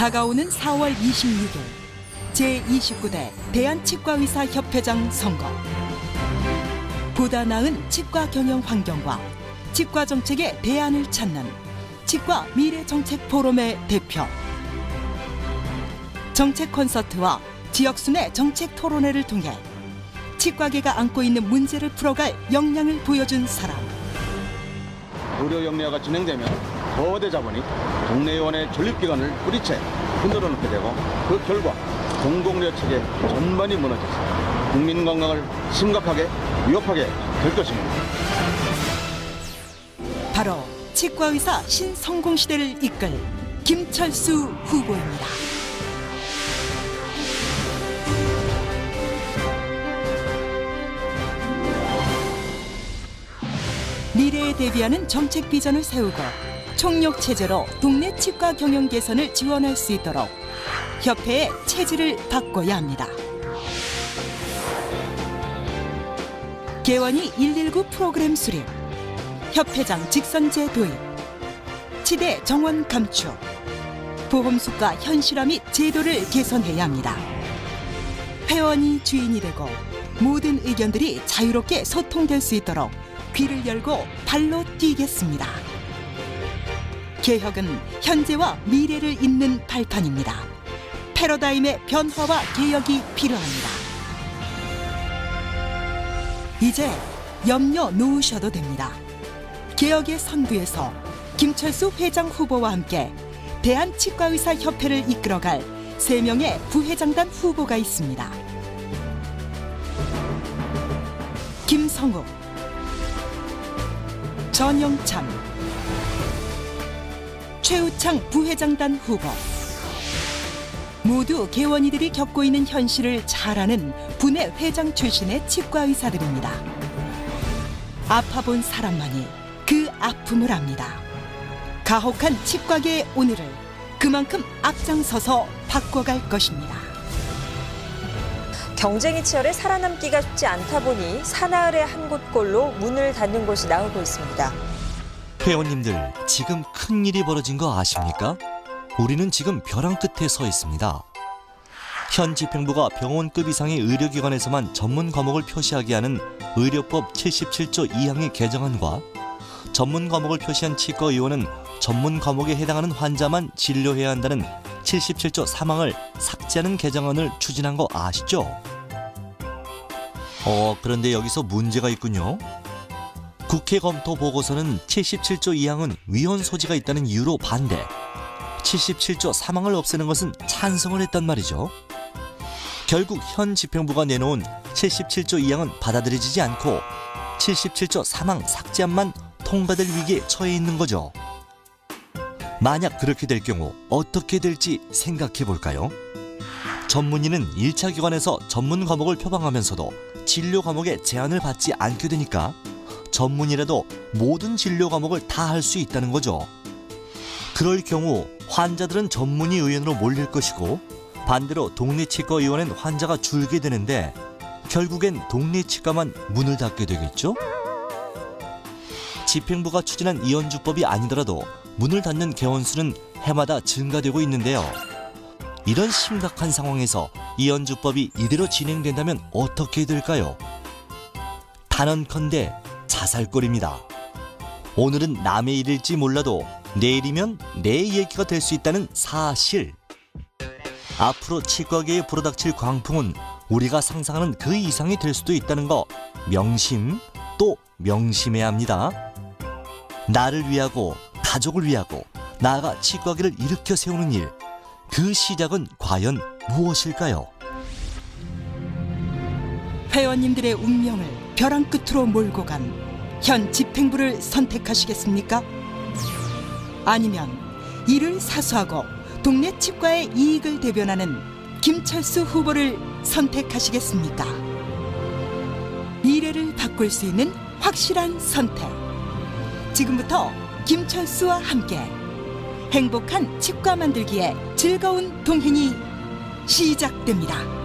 다가오는 4월 26일 제29대 대한치과의사협회장 선거. 보다 나은 치과 경영 환경과 치과 정책의 대안을 찾는 치과 미래 정책 포럼의 대표. 정책 콘서트와 지역순회 정책 토론회를 통해 치과계가 안고 있는 문제를 풀어갈 역량을 보여준 사람. 의료 영리화가 진행되면 거대 자본이 동네 의원의 존립기관을 뿌리채 흔들어 놓게 되고 그 결과 체계 전반이 무너져서 국민 건강을 심각하게 위협하게 될 것입니다. 바로 치과의사 신성공 시대를 이끌 김철수 후보입니다. 미래에 대비하는 정책 비전을 세우고 총력 체제로 동네 치과 경영 개선을 지원할 수 있도록 협회의 체질을 바꿔야 합니다. 개원이 119 프로그램 수립, 협회장 직선제 도입, 치대 정원 감축, 보험수가 현실화 및 제도를 개선해야 합니다. 회원이 주인이 되고 모든 의견들이 자유롭게 소통될 수 있도록 귀를 열고 발로 뛰겠습니다. 개혁은 현재와 미래를 잇는 발판입니다. 패러다임의 변화와 개혁이 필요합니다. 이제 염려 놓으셔도 됩니다. 개혁의 선두에서 김철수 회장 후보와 함께 대한치과의사협회를 이끌어갈 세명의 부회장단 후보가 있습니다. 김성욱, 전영참, 최우창 부회장단 후보. 모두 개원이들이 겪고 있는 현실을 잘 아는 분의 회장 출신의 치과 의사들입니다. 아파본 사람만이 그 아픔을 압니다. 가혹한 치과계의 오늘을 그만큼 앞장서서 바꿔갈 것입니다. 경쟁이 치열해 살아남기가 쉽지 않다 보니 사나흘의 한 곳골로 문을 닫는 곳이 나오고 있습니다. 회원님들 지금 큰 일이 벌어진 거 아십니까? 우리는 지금 벼랑 끝에 서 있습니다. 현 집행부가 병원급 이상의 의료기관에서만 전문 과목을 표시하게 하는 의료법 77조 2항의 개정안과 전문 과목을 표시한 치과 의원은 전문 과목에 해당하는 환자만 진료해야 한다는 77조 3항을 삭제하는 개정안을 추진한 거 아시죠? 어, 그런데 여기서 문제가 있군요. 국회 검토 보고서는 77조 2항은 위헌 소지가 있다는 이유로 반대, 77조 3항을 없애는 것은 찬성을 했단 말이죠. 결국 현 집행부가 내놓은 77조 2항은 받아들여지지 않고 77조 3항 삭제안만 통과될 위기에 처해 있는 거죠. 만약 그렇게 될 경우 어떻게 될지 생각해 볼까요? 전문의는 1차 기관에서 전문 과목을 표방하면서도 진료 과목에 제한을 받지 않게 되니까 전문이라도 모든 진료 과목을 다 할 수 있다는 거죠. 그럴 경우 환자들은 전문의 의원으로 몰릴 것이고 반대로 동네 치과 의원은 환자가 줄게 되는데 결국엔 동네 치과만 문을 닫게 되겠죠? 집행부가 추진한 이원주법이 아니더라도 문을 닫는 개원 수는 해마다 증가되고 있는데요. 이런 심각한 상황에서 이원주법이 이대로 진행된다면 어떻게 될까요? 단언컨대 자살골입니다. 오늘은 남의 일일지 몰라도 내일이면 내 얘기가 될 수 있다는 사실. 앞으로 치과계에 불어닥칠 광풍은 우리가 상상하는 그 이상이 될 수도 있다는 거 명심 또 명심해야 합니다. 나를 위하고 가족을 위하고 나아가 치과계를 일으켜 세우는 일. 그 시작은 과연 무엇일까요? 회원님들의 운명을 벼랑 끝으로 몰고 간 현 집행부를 선택하시겠습니까? 아니면 이를 사수하고 동네 치과의 이익을 대변하는 김철수 후보를 선택하시겠습니까? 미래를 바꿀 수 있는 확실한 선택. 지금부터 김철수와 함께 행복한 치과 만들기에 즐거운 동행이 시작됩니다.